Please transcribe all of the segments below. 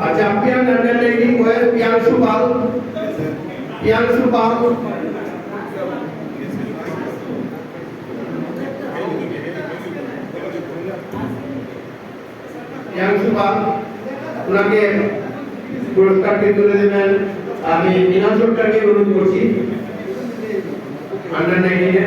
আর champion under nineteen well Piyangshu Pal Piyangshu Pal Piyangshu Pal ওনাকে পুরস্কারটি তুলে দেবেন আমি মিনাল সরকারকে অনুরোধ করছি আন্ডার নাইনটিনে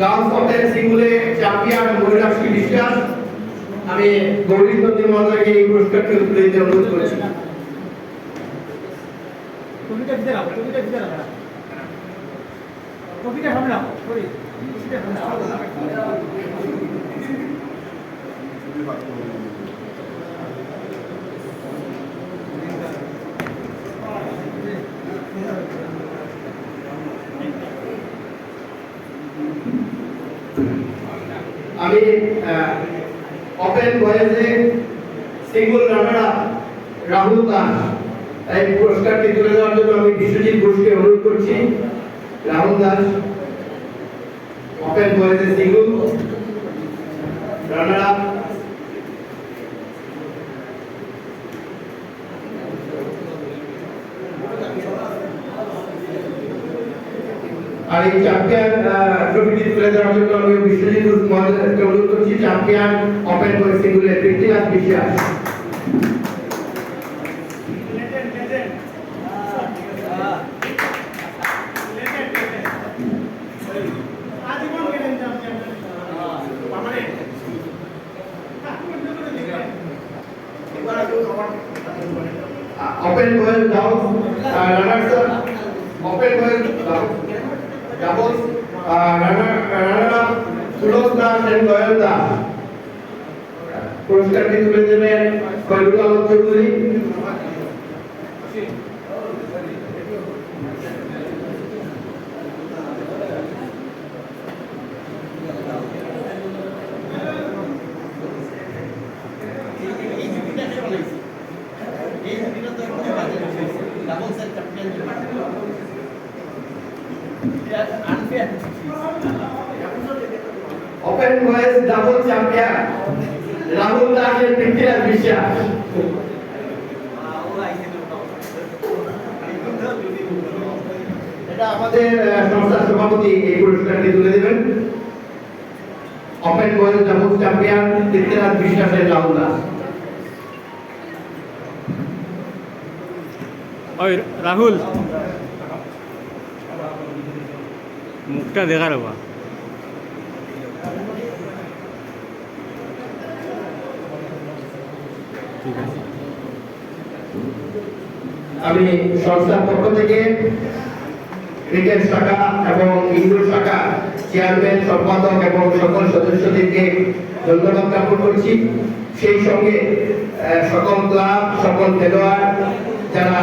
গার্লস সিঙ্গুলে চ্যাম্পিয়ন মহিলাশ্রী বিশ্বাস। আমি গৌরী চন্দ্রী মহাশয়কে এই পুরস্কারটি তুলে দিতে অনুরোধ করছি। কবিতা দিতে রাখো টপিটা দিতে রাখো আমি ওপেন ভয়েসে সিঙ্গল রানার রাহুল দান এই পুরস্কারটি তুলে দেওয়ার জন্য আমি বিশ্বজিৎ ঘোষকে অনুরোধ করছি। রাহুল দাস ওপেন ভয়েসে সিঙ্গল রানার আর এই চ্যাম্পিয়ন ট্রফিটি তুলে দেওয়ার জন্য আমি বিশ্বজিৎ মহাশয়কে অনুরোধ করছি champion open boys সিঙ্গলের Prithviraj Biswas open boys down runners open boys doubles runner runner Sulok Das and Dayal Das পুরস্কারটি তুলে দেবেন Foyrul Alam Chowdhury open boys double champion Rahul Das and Prithviraj Biswas এটা আমাদের তুলে দেবেন। রাহুল রাহুল। মুখটা দেখার বা আমি সংস্থার পক্ষ থেকে ক্রিকেট শাখা এবং ইনডোর শাখা চেয়ারম্যান, সম্পাদক এবং সকল সদস্যদেরকে ধন্যবাদ জ্ঞাপন করছি। সেই সঙ্গে সকল ক্লাব, সকল খেলোয়াড় যারা